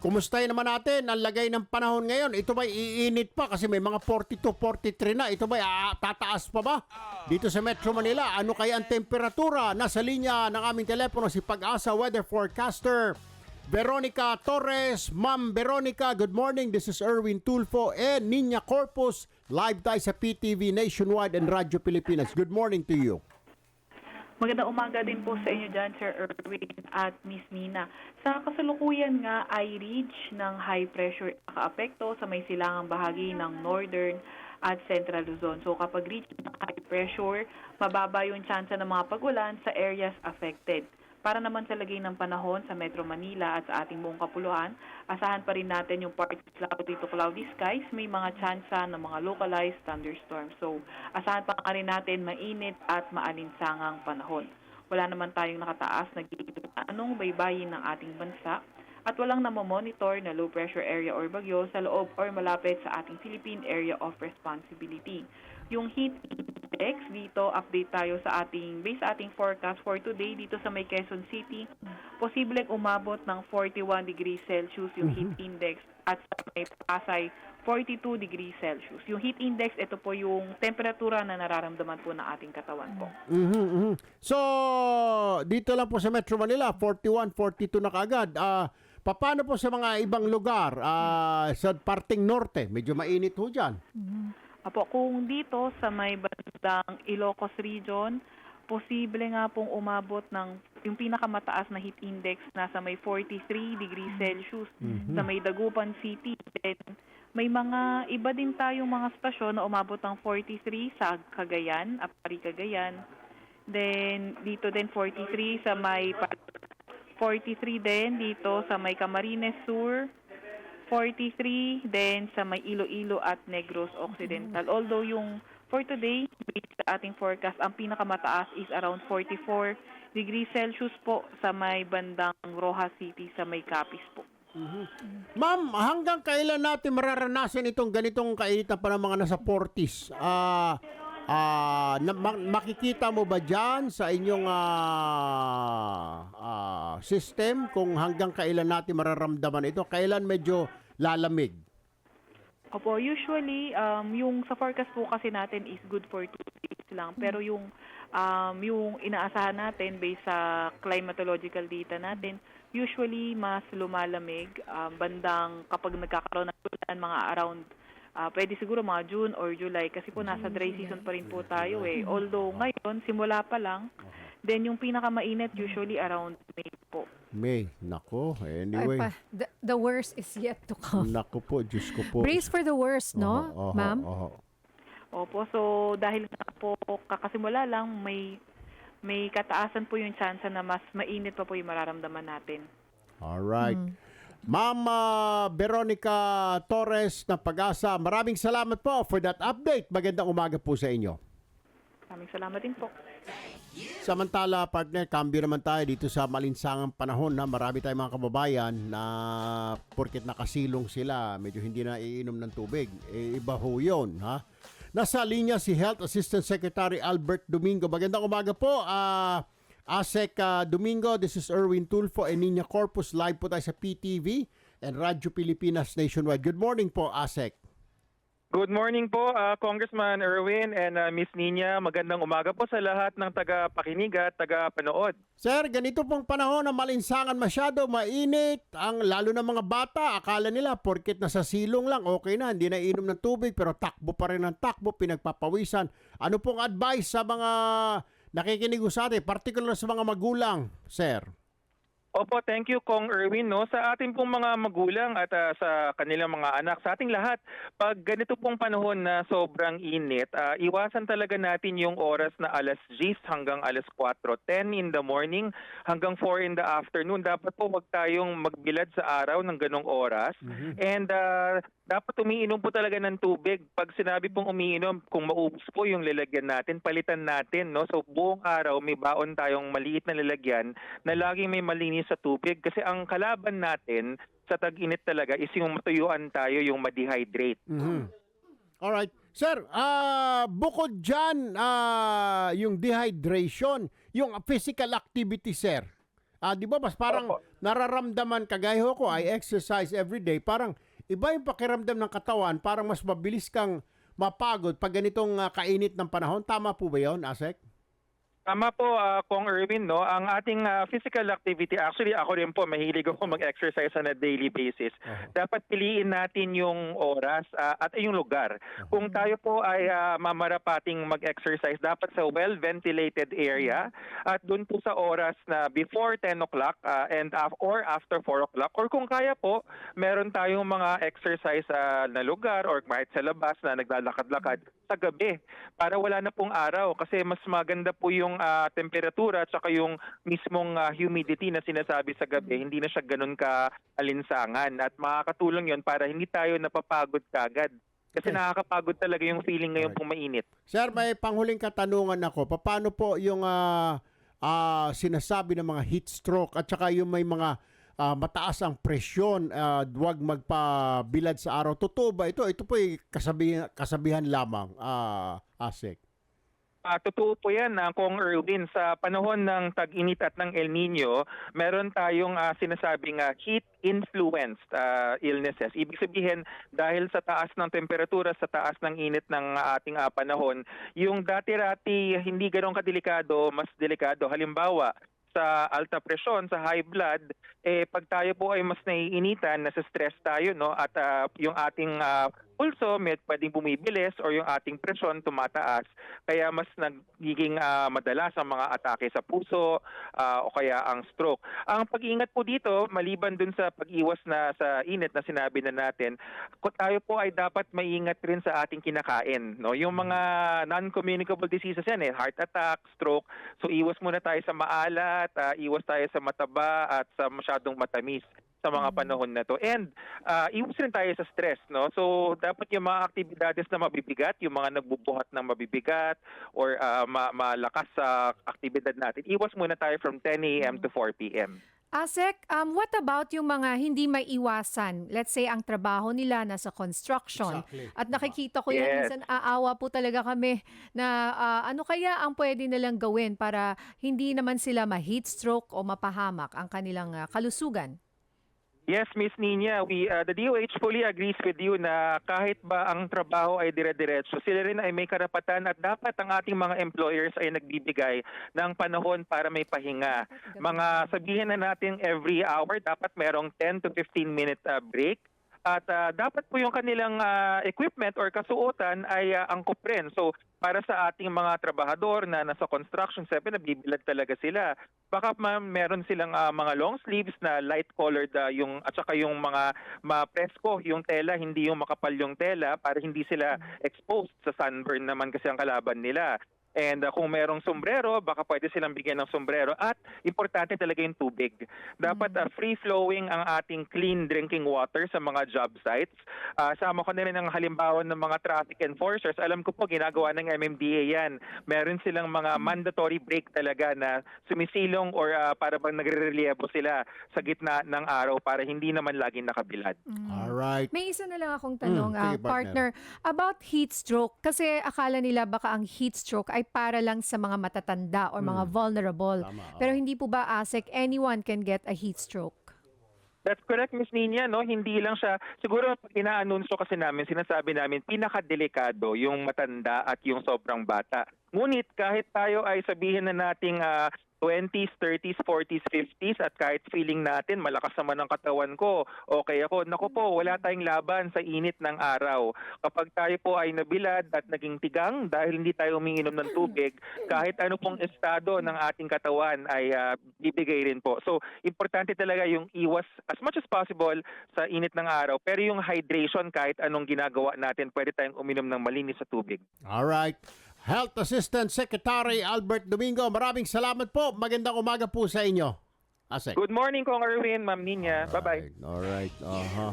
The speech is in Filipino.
Kumustahin naman natin ang lagay ng panahon ngayon? Ito ba iinit pa kasi may mga 42, 43 na. Ito ba ah, tataas pa ba? Dito sa Metro Manila, ano kaya ang temperatura? Nasa linya ng aming telepono si Pag-asa Weather Forecaster. Veronica Torres. Ma'am Veronica, good morning. This is Erwin Tulfo and Ninya Corpus. Live tayo sa PTV Nationwide and Radyo Pilipinas. Good morning to you. Magandang umaga din po sa inyo dyan, Sir Erwin at Miss Nina. Sa kasalukuyan nga ay reach ng high pressure nakaapekto sa may silangang bahagi ng northern at central Luzon. So kapag reach ng high pressure, mababa yung tsansa ng mga pagulan sa areas affected. Para naman sa lagay ng panahon sa Metro Manila at sa ating buong kapuluan, asahan pa rin natin yung partly cloudy to cloudy skies, may mga tsansa ng mga localized thunderstorms. So, asahan pa rin natin mainit at maalinsangang panahon. Wala naman tayong nakataas na anong baybayin ng ating bansa at walang namomonitor na low pressure area or bagyo sa loob or malapit sa ating Philippine Area of Responsibility. Yung heat index dito, update tayo sa ating, based sa ating forecast for today dito sa may Quezon City, posibleng umabot ng 41 degrees Celsius yung heat index at sa may Pasay, 42 degrees Celsius. Yung heat index, ito po yung temperatura na nararamdaman po ng ating katawan po. Mhm, mhm. So, dito lang po sa Metro Manila, 41, 42 na kaagad. Ah, paano po sa mga ibang lugar? Ah, sa parting norte, medyo mainit ho dyan. Apo, kung dito sa may bandang Ilocos region, posible nga pong umabot ng yung pinakamataas na heat index nasa may 43 degrees Celsius sa may Dagupan City. Then, may mga iba din tayong mga stasyon na umabot ng 43 sa Cagayan, Apari Cagayan. Then dito din 43 sa may pa- 43 din dito sa may Camarines Sur. 43 then sa may Iloilo at Negros Occidental. Although yung for today, based sa ating forecast, ang pinakamataas is around 44 degrees Celsius po sa may bandang Rojas City sa may Capiz po. Ma'am, hanggang kailan natin mararanasan itong ganitong kainitan pa ng mga nasa 40s? Ah, ah, na- ma- makikita mo ba dyan sa inyong ah, ah, system kung hanggang kailan natin mararamdaman ito? Kailan medyo lalamig? Opo, usually, um, yung sa forecast po kasi natin is good for two days lang. Pero yung, um, yung inaasahan natin based sa climatological data natin, usually mas lumalamig um, bandang kapag nagkakaroon ng ulan, mga around ah, pwede siguro mga June or July kasi po nasa dry season pa rin po tayo eh. Although ngayon, simula pa lang, then yung pinakamainit usually around May po. May, nako, Ay anyway. pa, the, the worst is yet to come. Nako po, Diyos ko po. Brace for the worst, no, Oho, oho, ma'am? oho. Opo, so dahil nga po kakasimula lang may may kataasan po yung chance na mas mainit pa po yung mararamdaman natin. All right. Ma'am ah, Veronica Torres ng Pag-asa, maraming salamat po for that update. Magandang umaga po sa inyo. Maraming salamat din po. Samantala, partner, cambio naman tayo dito sa malinsangang panahon na marami tayong mga kababayan na porket nakasilong sila, medyo hindi na iinom ng tubig. Eh, iba ho yun, ha? Nasa linya si Health Assistant Secretary Albert Domingo. Magandang umaga po. Ah, Asek ah, Domingo, this is Erwin Tulfo and Nina Corpus. Live po tayo sa PTV and Radyo Pilipinas Nationwide. Good morning po, Asek. Good morning po, uh, Congressman Erwin and uh, Miss Nina. Magandang umaga po sa lahat ng taga-pakinig at taga-panood. Sir, ganito pong panahon na malinsangan masyado, mainit, ang lalo na mga bata, akala nila porket nasa silong lang, okay na, hindi na inom ng tubig, pero takbo pa rin ng takbo, pinagpapawisan. Ano pong advice sa mga nakikinig sa atin, particular sa mga magulang, sir? Opo, thank you Kong Erwin no sa ating pong mga magulang at uh, sa kanilang mga anak, sa ating lahat. Pag ganito pong panahon na sobrang init, uh, iwasan talaga natin yung oras na alas 10 hanggang alas 4, 10 in the morning hanggang 4 in the afternoon. Dapat po wag tayong magbilad sa araw ng ganong oras. And uh, dapat umiinom po talaga ng tubig. Pag sinabi pong umiinom, kung maubos po yung lalagyan natin, palitan natin. No? So buong araw may baon tayong maliit na lalagyan na laging may malinis sa tubig. Kasi ang kalaban natin sa tag-init talaga is yung matuyuan tayo, yung ma-dehydrate. Mhm. Alright. Sir, ah bukod dyan, ah, yung dehydration, yung physical activity, sir, Ah, di ba mas parang Opo. nararamdaman kagaya ko, I exercise every day, parang iba yung pakiramdam ng katawan, parang mas mabilis kang mapagod pag ganitong ah, kainit ng panahon. Tama po ba 'yon, Asek? Tama po, ah, Kong Erwin, no? Ang ating ah, physical activity, actually ako rin po, mahilig ako mag-exercise on a daily basis. Dapat piliin natin yung oras ah, at yung lugar. Kung tayo po ay ah, mamarapating mag-exercise, dapat sa well-ventilated area at doon po sa oras na before 10 o'clock ah, and af- or after 4 o'clock. Or kung kaya po, meron tayong mga exercise ah, na lugar or kahit sa labas na naglalakad-lakad sa gabi para wala na pong araw kasi mas maganda po yung ah, temperatura at saka yung mismong ah, humidity na sinasabi sa gabi hindi na siya ganun ka alinsangan at makakatulong yon para hindi tayo napapagod kagad kasi Okay. nakakapagod talaga yung feeling ngayon pong mainit. Sir, may panghuling katanungan ako. Paano po yung ah, ah, sinasabi ng mga heat stroke at saka yung may mga ah, mataas ang presyon, uh, duwag magpabilad sa araw. Totoo ba ito? Ito po ay kasabihan, kasabihan lamang, ah, Asek. Ah, totoo po yan, uh, Kong Erwin. Sa panahon ng tag-init at ng El Nino, meron tayong ah, sinasabing ah, heat-influenced ah, illnesses. Ibig sabihin, dahil sa taas ng temperatura, sa taas ng init ng ating ah, panahon, yung dati-rati hindi ganun kadelikado, mas delikado. Halimbawa, sa alta presyon, sa high blood, eh pag tayo po ay mas naiinitan, nasa stress tayo, no, at ah, yung ating ah, pulso may pwedeng bumibilis or yung ating presyon tumataas, kaya mas nagiging ah, madalas ang mga atake sa puso ah, o kaya ang stroke. Ang pag-iingat po dito, maliban dun sa pag-iwas na sa init na sinabi na natin, tayo po ay dapat maingat rin sa ating kinakain. No? Yung mga non-communicable diseases yan, eh, heart attack, stroke, so iwas muna tayo sa maalat, ah, iwas tayo sa mataba at sa masyadong matamis sa mga panahon na to. And ah, iwas rin tayo sa stress, no? So dapat yung mga aktibidades na mabibigat, yung mga nagbubuhat ng mabibigat or ah, ma- malakas sa aktibidad natin, iwas muna tayo from 10 a.m. to 4 p.m. Asek, um, what about yung mga hindi may iwasan? Let's say ang trabaho nila nasa construction. Exactly. At nakikita ko yan, Yes. minsan aawa po talaga kami na ah, ano kaya ang pwede nilang gawin para hindi naman sila ma-heat stroke o mapahamak ang kanilang ah, kalusugan. Yes, Miss Nina, we uh, the DOH fully agrees with you na kahit ba ang trabaho ay dire-diretso, sila rin ay may karapatan at dapat ang ating mga employers ay nagbibigay ng panahon para may pahinga. Mga sabihin na natin every hour dapat merong 10 to 15 minute uh, break. At uh, dapat po yung kanilang uh, equipment or kasuotan ay uh, angkop rin. So para sa ating mga trabahador na nasa construction, sabi nabibilad talaga sila. Baka ma- meron silang uh, mga long sleeves na light colored uh, yung at saka yung mga ma-presko yung tela, hindi yung makapal yung tela para hindi sila exposed sa sunburn naman kasi ang kalaban nila. And uh, kung merong sombrero, baka pwede silang bigyan ng sombrero. At importante talaga yung tubig. Dapat uh, free-flowing ang ating clean drinking water sa mga job sites. Uh, sama ko na rin ang halimbawa ng mga traffic enforcers. Alam ko po, ginagawa ng MMDA yan. Meron silang mga mandatory break talaga na sumisilong or uh, para bang nagre-reliebo sila sa gitna ng araw para hindi naman laging nakabilad. All right. May isa na lang akong tanong, Mm, sige, partner. partner, about heat stroke. Kasi akala nila baka ang heat stroke ay para lang sa mga matatanda or mga vulnerable. Hmm. Tama, oh. Pero hindi po ba, ASEC, anyone can get a heat stroke? That's correct, Miss Nina, no? Hindi lang siya, siguro pag inaanunsyo kasi namin, sinasabi namin, pinakadelikado yung matanda at yung sobrang bata. Ngunit kahit tayo ay sabihin na nating ah, 20s, 30s, 40s, 50s at kahit feeling natin malakas naman ang katawan ko, okay ako. Naku po, wala tayong laban sa init ng araw. Kapag tayo po ay nabilad at naging tigang dahil hindi tayo umiinom ng tubig, kahit ano pong estado ng ating katawan ay ah, bibigay rin po. So, importante talaga yung iwas as much as possible sa init ng araw. Pero yung hydration, kahit anong ginagawa natin, pwede tayong uminom ng malinis sa tubig. All right. Health Assistant Secretary Albert Domingo, maraming salamat po. Magandang umaga po sa inyo. Asek. Good morning, Kong Erwin, Ma'am Ninya. Bye-bye. All right. All right. Uh-huh.